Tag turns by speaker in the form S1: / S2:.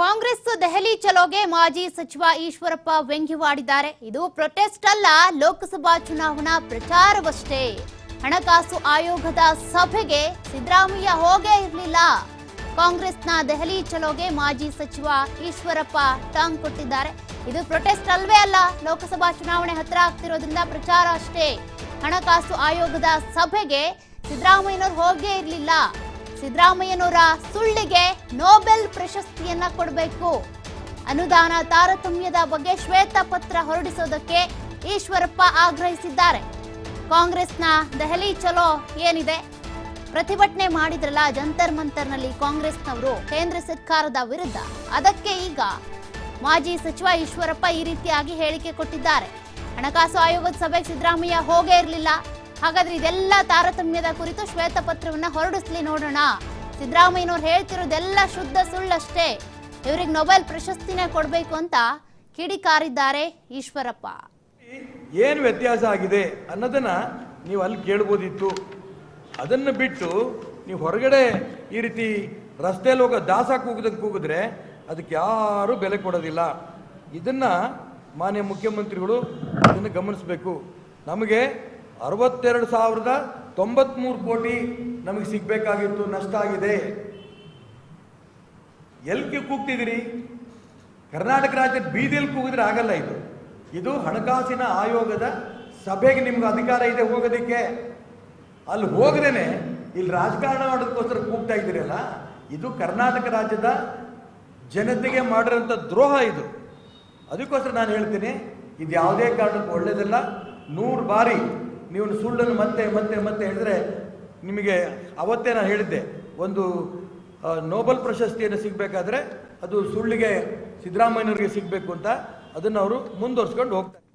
S1: ಕಾಂಗ್ರೆಸ್ ದೆಹಲಿ ಚಲೋಗೆ ಮಾಜಿ ಸಚಿವ ಈಶ್ವರಪ್ಪ ವ್ಯಂಗ್ಯವಾಡಿದ್ದಾರೆ. ಇದು ಪ್ರೊಟೆಸ್ಟ್ ಅಲ್ಲ, ಲೋಕಸಭಾ ಚುನಾವಣಾ ಪ್ರಚಾರವಷ್ಟೇ. ಹಣಕಾಸು ಆಯೋಗದ ಸಭೆಗೆ ಸಿದ್ದರಾಮಯ್ಯ ಹೋಗೇ ಇರಲಿಲ್ಲ. ಕಾಂಗ್ರೆಸ್ನ ದೆಹಲಿ ಚಲೋಗೆ ಮಾಜಿ ಸಚಿವ ಈಶ್ವರಪ್ಪ ಟಾಂಗ್ ಕೊಟ್ಟಿದ್ದಾರೆ. ಇದು ಪ್ರೊಟೆಸ್ಟ್ ಅಲ್ವೇ ಅಲ್ಲ, ಲೋಕಸಭಾ ಚುನಾವಣೆ ಹತ್ತಿರ ಆಗ್ತಿರೋದ್ರಿಂದ ಪ್ರಚಾರ ಅಷ್ಟೇ. ಹಣಕಾಸು ಆಯೋಗದ ಸಭೆಗೆ ಸಿದ್ದರಾಮಯ್ಯನವರು ಹೋಗೇ ಇರಲಿಲ್ಲ. ಸಿದ್ದರಾಮಯ್ಯನವರ ಸುಳ್ಳಿಗೆ ನೊಬೆಲ್ ಪ್ರಶಸ್ತಿಯನ್ನ ಕೊಡಬೇಕು. ಅನುದಾನ ತಾರತಮ್ಯದ ಬಗ್ಗೆ ಶ್ವೇತಪತ್ರ ಹೊರಡಿಸೋದಕ್ಕೆ ಈಶ್ವರಪ್ಪ ಆಗ್ರಹಿಸಿದ್ದಾರೆ. ಕಾಂಗ್ರೆಸ್ನ ದೆಹಲಿ ಚಲೋ ಏನಿದೆ? ಪ್ರತಿಭಟನೆ ಮಾಡಿದ್ರಲ್ಲ ಜಂತರ್ ಮಂತರ್ನಲ್ಲಿ ಕಾಂಗ್ರೆಸ್ನವರು ಕೇಂದ್ರ ಸರ್ಕಾರದ ವಿರುದ್ಧ. ಅದಕ್ಕೆ ಈಗ ಮಾಜಿ ಸಚಿವ ಈಶ್ವರಪ್ಪ ಈ ರೀತಿಯಾಗಿ ಹೇಳಿಕೆ ಕೊಟ್ಟಿದ್ದಾರೆ. ಹಣಕಾಸು ಆಯೋಗದ ಸಭೆಗೆ ಸಿದ್ದರಾಮಯ್ಯ ಹೋಗೇ ಇರಲಿಲ್ಲ. ಹಾಗಾದ್ರೆ ಇದೆಲ್ಲ ತಾರತಮ್ಯದ ಕುರಿತು ಶ್ವೇತಪತ್ರವನ್ನ ಹೊರಡಿಸ್ಲಿ ನೋಡೋಣ. ಸಿದ್ದರಾಮಯ್ಯನವ್ರು ಹೇಳ್ತಿರೋದೆಲ್ಲ ಶುದ್ಧ ಸುಳ್ಳಷ್ಟೇ. ಇವರಿಗೆ ನೊಬೆಲ್ ಪ್ರಶಸ್ತಿನೇ ಕೊಡಬೇಕು ಅಂತ ಕಿಡಿಕಾರಿದ್ದಾರೆ ಈಶ್ವರಪ್ಪ.
S2: ಏನು ವ್ಯತ್ಯಾಸ ಆಗಿದೆ ಅನ್ನೋದನ್ನ ನೀವು ಅಲ್ಲಿ ಕೇಳ್ಬೋದಿತ್ತು. ಅದನ್ನು ಬಿಟ್ಟು ನೀವು ಹೊರಗಡೆ ಈ ರೀತಿ ರಸ್ತೆಯಲ್ಲಿ ಹೋಗೋ ದಾಸ ಕೂಗಿದ ಕೂಗಿದ್ರೆ ಅದಕ್ಕೆ ಯಾರೂ ಬೆಲೆ ಕೊಡೋದಿಲ್ಲ. ಇದನ್ನ ಮಾನ್ಯ ಮುಖ್ಯಮಂತ್ರಿಗಳು ಇದನ್ನು ಗಮನಿಸಬೇಕು. ನಮಗೆ ಅರವತ್ತೆರಡು ಸಾವಿರದ ತೊಂಬತ್ಮೂರು ಕೋಟಿ ನಮಗೆ ಸಿಗಬೇಕಾಗಿತ್ತು, ನಷ್ಟ ಆಗಿದೆ. ಎಲ್ಲಿ ಕೂಗ್ತಿದ್ದೀರಿ? ಕರ್ನಾಟಕ ರಾಜ್ಯದ ಬೀದಿಯಲ್ಲಿ ಕೂಗಿದ್ರೆ ಆಗಲ್ಲ ಇದು. ಇದು ಹಣಕಾಸಿನ ಆಯೋಗದ ಸಭೆಗೆ ನಿಮ್ಗೆ ಅಧಿಕಾರ ಇದೆ ಹೋಗೋದಕ್ಕೆ. ಅಲ್ಲಿ ಹೋಗದೇನೆ ಇಲ್ಲಿ ರಾಜಕಾರಣ ಮಾಡೋದಕ್ಕೋಸ್ಕರ ಕೂಗ್ತಾ ಇದ್ದೀರಲ್ಲ, ಇದು ಕರ್ನಾಟಕ ರಾಜ್ಯದ ಜನತೆಗೆ ಮಾಡಿರೋಂಥ ದ್ರೋಹ ಇದು. ಅದಕ್ಕೋಸ್ಕರ ನಾನು ಹೇಳ್ತೀನಿ, ಇದು ಯಾವುದೇ ಕಾರಣಕ್ಕೂ ಒಳ್ಳೆಯದಿಲ್ಲ ನೂರು ಬಾರಿ ನೀವು ಸುಳ್ಳನ್ನು ಮತ್ತೆ ಮತ್ತೆ ಮತ್ತೆ ಹೇಳಿದ್ರೆ ನಿಮಗೆ ಅವತ್ತೇ ನಾನು ಹೇಳಿದ್ದೆ, ಒಂದು ನೋಬಲ್ ಪ್ರಶಸ್ತಿಯನ್ನು ಸಿಗಬೇಕಾದ್ರೆ ಅದು ಸುಳ್ಳಿಗೆ ಸಿದ್ದರಾಮಯ್ಯನವರಿಗೆ ಸಿಗಬೇಕು ಅಂತ, ಅದನ್ನು ಅವರು ಮುಂದುವರ್ಸ್ಕೊಂಡು ಹೋಗ್ತಾರೆ.